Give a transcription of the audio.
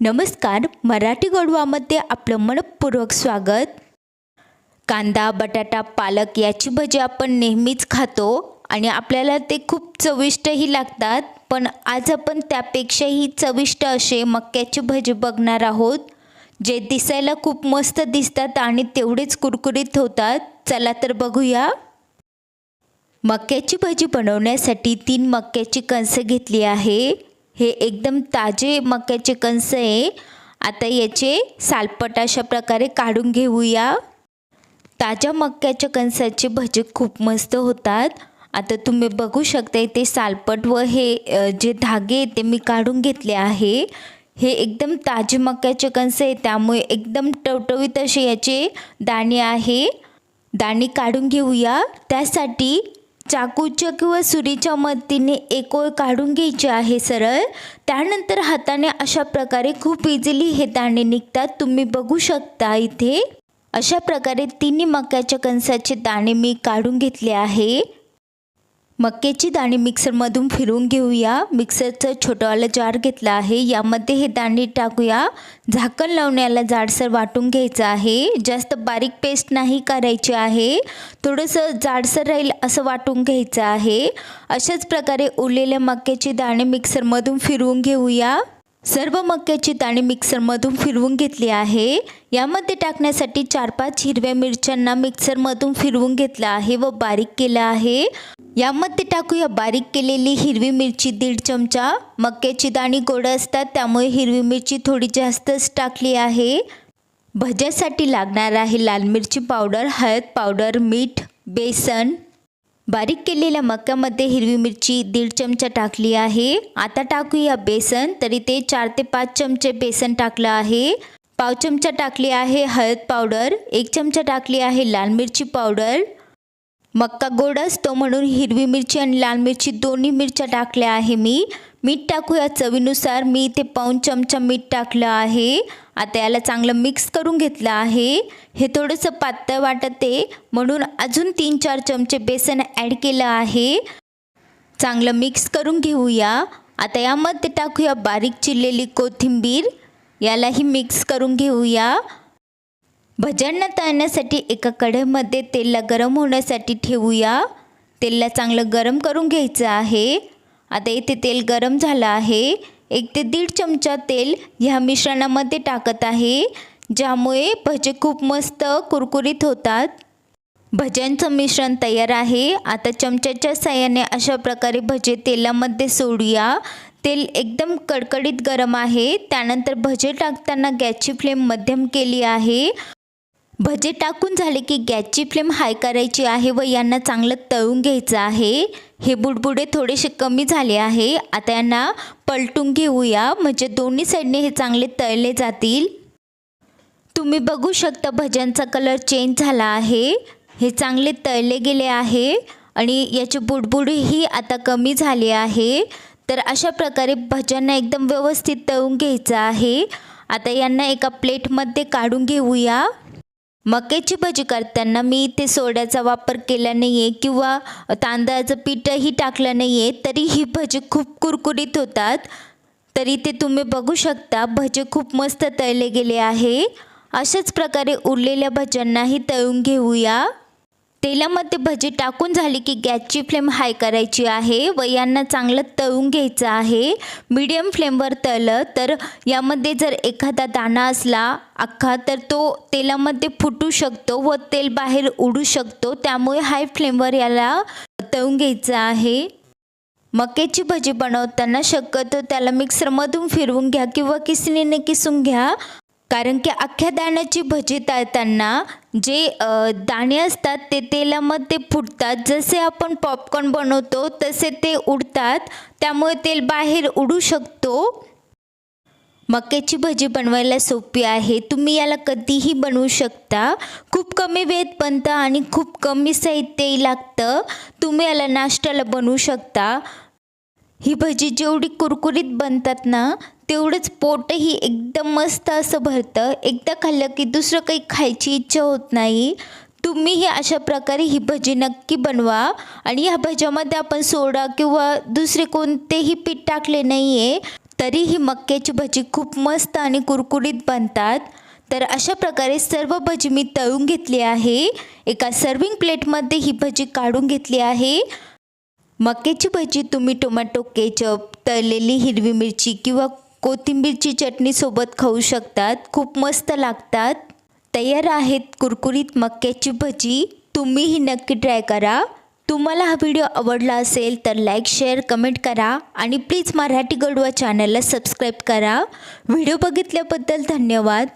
नमस्कार मराठी गोडवामध्ये आपलं मनपूर्वक स्वागत. कांदा बटाटा पालक याची भजी आपण नेहमीच खातो आणि आपल्याला ते खूप चविष्टही लागतात पण आज आपण त्यापेक्षाही चविष्ट असे मक्याची भजी बघणार आहोत जे दिसायला खूप मस्त दिसतात आणि तेवढेच कुरकुरीत होतात. चला तर बघूया. मक्याची भजी बनवण्यासाठी तीन मक्याची कणसं घेतली आहे. हे एकदम ताजे मक्याचे कणस आहे. आता याचे सालपट अशा प्रकारे काढून घेऊया. ताज्या मक्याच्या कणसाचे भजे खूप मस्त होतात. आता तुम्ही बघू शकता इथे सालपट व हे जे धागे ते मी काढून घेतले आहे. हे एकदम ताजे मक्याचे कणस आहे त्यामुळे एकदम टवटवीत असे याचे दाणे आहे. दाणे काढून घेऊया. त्यासाठी चाकूच्या किंवा सुरीच्या मदतीने एक ओळ काढून घ्यायची आहे सरळ. त्यानंतर हाताने अशा प्रकारे खूप इझिली हे दाणे निघतात. तुम्ही बघू शकता इथे. अशा प्रकारे तिन्ही मक्याच्या कणसाचे दाणे मी काढून घेतले आहे. मक्याची दाणे मिक्सरमधून फिरवून घेऊया. मिक्सरचं छोटंवालं जार घेतलं आहे. यामध्ये हे दाणे टाकूया. झाकण लावण्याला जाडसर वाटून घ्यायचं आहे. जास्त बारीक पेस्ट नाही करायची आहे. थोडंसं जाडसर राहील असं वाटून घ्यायचं आहे. अशाच प्रकारे उरलेल्या मक्याची दाणे मिक्सरमधून फिरवून घेऊया. सर्व मक्याची दाणे मिक्सरमधून फिरवून घेतली आहे. यामध्ये टाकण्यासाठी चार पाच हिरव्या मिरच्यांना मिक्सरमधून फिरवून घेतलं आहे व बारीक केलं आहे. यामध्ये टाकूया बारीक केलेली हिरवी मिरची दीड चमचा. मक्याची दाणी गोड असतात त्यामुळे हिरवी मिरची थोडी जास्तच टाकली आहे. भज्यासाठी लागणार आहे लाल मिरची पावडर हळद पावडर मीठ बेसन. बारीक केलेल्या मक्यामध्ये हिरवी मिरची दीड चमचा टाकली आहे. आता टाकूया बेसन तरी ते चार ते पाच चमचे बेसन टाकलं आहे. पाव चमचा टाकली आहे हळद पावडर एक चमचा टाकली आहे लाल मिरची पावडर. मक्का गोड असतो म्हणून हिरवी मिरची आणि लाल मिरची दोन्ही मिरच्या टाकल्या आहे मी. मीठ टाकूया चवीनुसार मी इथे पाऊन चमचा मीठ टाकलं आहे. आता याला चांगलं मिक्स करून घेतलं आहे. हे थोडंसं पातळ वाटत आहे म्हणून अजून तीन चार चमचे बेसन ॲड केलं आहे. चांगलं मिक्स करून घेऊया. आता यामध्ये टाकूया बारीक चिरलेली कोथिंबीर. यालाही मिक्स करून घेऊया. भज्यांना तळण्यासाठी एका कढईमध्ये तेलला गरम होण्यासाठी ठेवूया. तेलला चांगलं गरम करून घ्यायचं आहे. आता इथे तेल गरम झालं आहे. एक ते दीड चमचा तेल ह्या मिश्रणामध्ये टाकत आहे ज्यामुळे भजे खूप मस्त कुरकुरीत होतात. भज्यांचं मिश्रण तयार आहे. आता चमच्याच्या साह्याने अशा प्रकारे भजे तेलामध्ये सोडूया. तेल एकदम कडकडीत गरम आहे. त्यानंतर भजे टाकताना गॅसची फ्लेम मध्यम केली आहे. भजे टाकून झाले की गॅसची फ्लेम हाय करायची आहे व यांना चांगलं तळून घ्यायचं आहे. हे बुडबुडे थोडेसे कमी झाले आहे. आता यांना पलटून घेऊया. म्हणजे दोन्ही साईडने हे चांगले तळले जातील. तुम्ही बघू शकता भज्यांचा कलर चेंज झाला आहे. हे चांगले तळले गेले आहे आणि याची बुडबुडेही आता कमी झाली आहे. तर अशा प्रकारे भज्यांना एकदम व्यवस्थित तळून घ्यायचं आहे. आता यांना एका प्लेटमध्ये काढून घेऊया. मक्याची भजी करताना मी इथे सोड्याचा वापर केला नाही आहे किंवा तांदळाचं पीठही टाकलं नाही आहे तरी ही भजी खूप कुरकुरीत होतात. तर इथे तुम्ही बघू शकता भजे खूप मस्त तळले गेले आहे. अशाच प्रकारे उरलेल्या भज्यांनाही तळून घेऊया. तेलामध्ये भजी टाकून झाली की गॅसची फ्लेम हाय करायची आहे. व यांना चांगलं तळून घ्यायचं आहे. मीडियम फ्लेमवर तळलं तर यामध्ये जर एखादा दाणा असला अख्खा तर तो तेलामध्ये फुटू शकतो व तेल बाहेर उडू शकतो. त्यामुळे हाय फ्लेमवर याला तळून घ्यायचं आहे. मक्याची भजी बनवताना शक्यतो त्याला मिक्सरमधून फिरवून घ्या किंवा किसणीने किसून घ्या. कारण की अख्ख्या दाण्याची भजी तळताना जे दाणे असतात ते तेलामध्ये फुटतात. जसे आपण पॉपकॉर्न बनवतो तसे ते उडतात. त्यामुळे तेल बाहेर उडू शकतो. मक्याची भजी बनवायला सोपी आहे. तुम्ही याला कधीही बनवू शकता. खूप कमी वेळेत बनतं आणि खूप कमी साहित्यही लागतं. तुम्ही याला नाश्त्याला बनवू शकता. ही भजी जेवढी कुरकुरीत बनतात ना तेवढंच पोटही एकदम मस्त असं भरतं. एकदा खाल्लं की दुसरं काही खायची इच्छा होत नाही. तुम्हीही अशा प्रकारे ही भजी नक्की बनवा. आणि ह्या भज्यामध्ये आपण सोडा किंवा दुसरे कोणतेही पीठ टाकले नाही आहे तरी ही मक्याची भजी खूप मस्त आणि कुरकुरीत बनतात. तर अशा प्रकारे सर्व भजी मी तळून घेतली आहे. एका सर्विंग प्लेटमध्ये ही भजी काढून घेतली आहे. मक्याची भजी तुम्ही टोमॅटो केचप तळलेली हिरवी मिरची किंवा कोथिंबीरची चटणीसोबत खाऊ शकतात. खूप मस्त लागतात. तयार आहेत कुरकुरीत मक्याची भजी. तुम्हीही नक्की ट्राय करा. तुम्हाला हा व्हिडिओ आवडला असेल तर लाईक शेअर कमेंट करा आणि प्लीज मराठी गडवा चॅनलला सबस्क्राईब करा. व्हिडिओ बघितल्याबद्दल धन्यवाद.